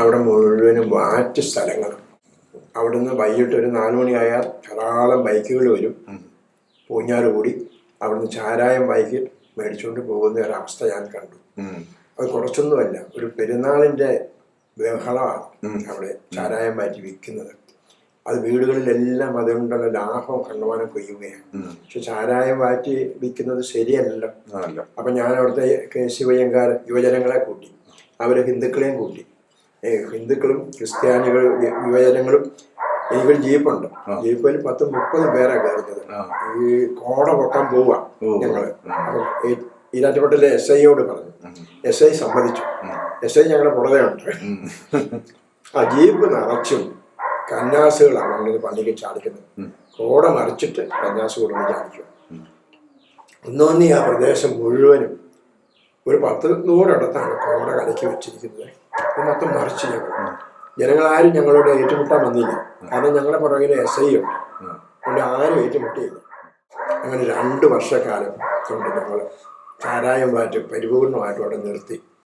അവിടെ മുഴുവനും വാറ്റ് സ്ഥലങ്ങളും അവിടുന്ന് വൈകിട്ട് ഒരു നാലുമണിയായാൽ ധാരാളം ബൈക്കുകൾ വരും. പൂഞ്ഞാറ് കൂടി. അവിടുന്ന് ചാരായം ബൈക്ക് മേടിച്ചുകൊണ്ട് പോകുന്ന ഒരവസ്ഥ ഞാൻ കണ്ടു. അത് കുറച്ചൊന്നുമല്ല ഒരു പെരുന്നാളിന്റെ ബഹളമാണ് അവിടെ ചാരായം മാറ്റി വിൽക്കുന്നത്. അത് വീടുകളിലെല്ലാം അതുകൊണ്ടുള്ള ലാഭം കണ്ടുമാനം കൊയ്യുകയാണ്. പക്ഷെ ചാരായം മാറ്റി വിൽക്കുന്നത് ശരിയല്ലല്ലോ. ആണല്ലോ അപ്പം ഞാൻ അവിടുത്തെ കെ. സി. വയ്യങ്കാർ യുവജനങ്ങളെ കൂട്ടി അവരെ ഹിന്ദുക്കളെയും കൂട്ടി ഹിന്ദുക്കളും ക്രിസ്ത്യാനികൾ യുവജനങ്ങളും എനിക്കൊരു ജീപ്പുണ്ട്. ജീപ്പിൽ പത്ത് മുപ്പത് പേരാ കയറുന്നത്. ഈ കോട പൊക്കാൻ പോവാ. ഞങ്ങൾ. ഈരാറ്റുപട്ടിലെ എസ് ഐയോട് പറഞ്ഞു. എസ് ഐ സമ്മതിച്ചു. എസ് ഐ ഞങ്ങളുടെ പുറകെ ഉണ്ട് ആ ജീപ്പ് നിറച്ചും കന്നാസുകളാണ് നമ്മളത് പള്ളിക്ക് ചാടിക്കുന്നത്. കോട മറിച്ചിട്ട് കന്നാസ് കൊണ്ടുവന്ന് ചാടിക്കും. ഒന്നോന്നി ആ പ്രദേശം മുഴുവനും ഒരു പത്ത് നൂറിടത്താണ് കോട കലക്കി വെച്ചിരിക്കുന്നത്. മൊത്തം മറിച്ച് ഞങ്ങൾ ജനങ്ങളാരും ഞങ്ങളോട് ഏറ്റുമുട്ടാൻ വന്നില്ല. കാരണം ഞങ്ങളുടെ പുറകിൽ എസ് ഐ ഉണ്ട്. അതുകൊണ്ട് ആരും ഏറ്റുമുട്ടിയില്ല. അങ്ങനെ രണ്ട് വർഷക്കാലം കൊണ്ട് ഞങ്ങൾ ചാരായം മാറ്റും പരിപൂർണമായിട്ടും അവിടെ നിർത്തി.